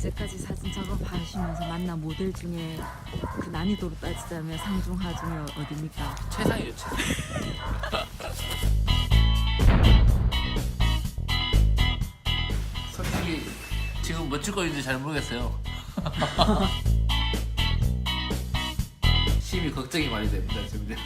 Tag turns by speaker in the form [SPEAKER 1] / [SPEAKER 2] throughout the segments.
[SPEAKER 1] 이제까지 사진 작업하시면서 만난 모델 중에 그 난이도로 따지자면 상중 하 중에 어디입니까?
[SPEAKER 2] 최상이에요 최상. 솔직히 지금 뭐 찍고 있는지 잘 모르겠어요. 심히 걱정이 많이 됩니다 지금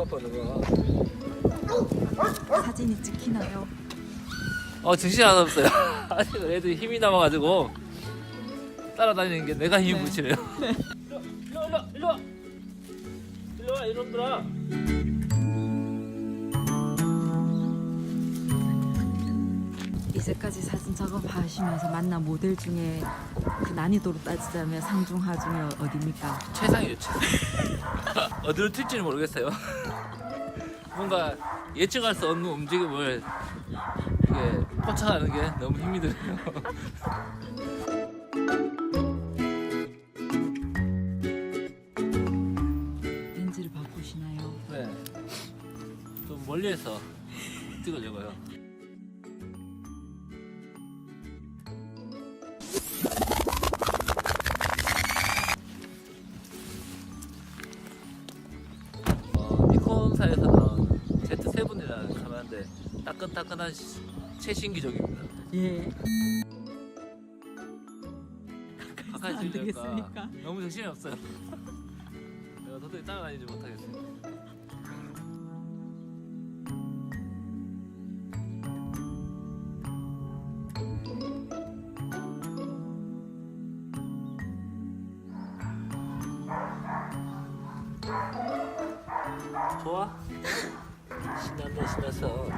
[SPEAKER 2] 아파 너가.
[SPEAKER 1] 사진이 찍히나요?
[SPEAKER 2] 어 정신 안 없어요. 아직 애들이 힘이 남아가지고 따라다니는 게 내가 힘이
[SPEAKER 1] 네.
[SPEAKER 2] 붙이네요. 일로 일로 일로 와. 일로 와 이놈들아
[SPEAKER 1] 이제까지 사진 작업하시면서 만난 모델 중에 그 난이도로 따지자면 상중 하 중에 어디입니까?
[SPEAKER 2] 최상이에요 최상 어디로 튈지는 모르겠어요. 뭔가 예측할 수 없는 움직임을 이게 포착하는 게 너무 힘이 드네요.
[SPEAKER 1] 렌즈를 바꾸시나요?
[SPEAKER 2] 네좀 멀리에서 찍으려고요 니콘사에서 나온 Z7이라는 카메라인데 따끈따끈한 시- 최신 기종입니다
[SPEAKER 1] 예.
[SPEAKER 2] 가까이
[SPEAKER 1] 안 되겠습니까?
[SPEAKER 2] 너무 정신이 없어요 내가 도저히 따라다니지 못하겠어요 좋아? 신난다 신나서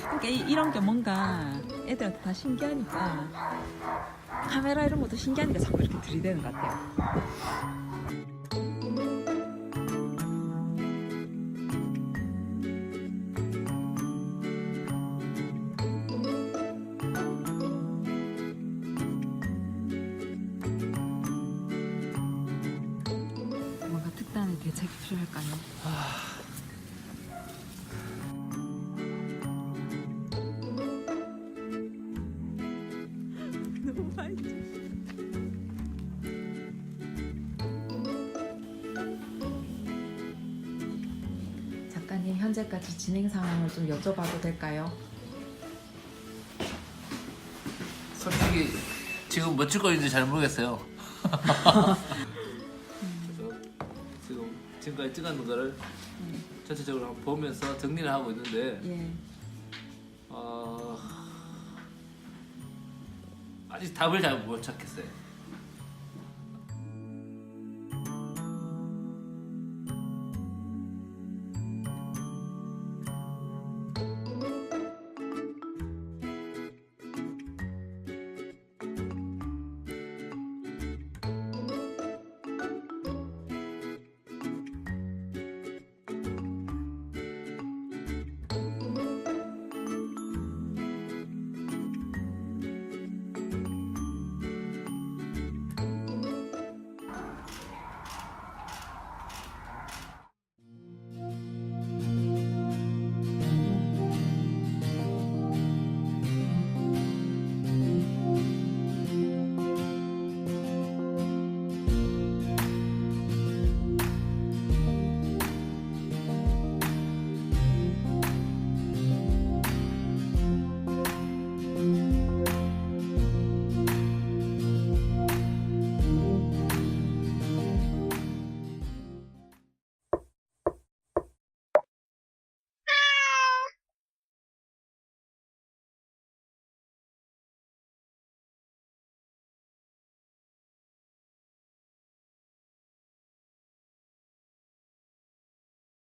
[SPEAKER 1] 그러니까 이- 이런 게 뭔가 애들한테 다 신기하니까 카메라 이런 것도 신기하니까 자꾸 이렇게 들이대는 것 같아요. 뭔가 특단의 대책이 필요할까요? 작가님 현재까지 진행 상황을 좀 여쭤봐도 될까요?
[SPEAKER 2] 솔직히 지금 뭐 찍고 있는지 잘 모르겠어요. 그래서 지금 지금까지 찍었는 거를 전체적으로 한번 보면서 정리를 하고 있는데
[SPEAKER 1] 예.
[SPEAKER 2] 어... 아직 답을 잘 못 찾겠어요.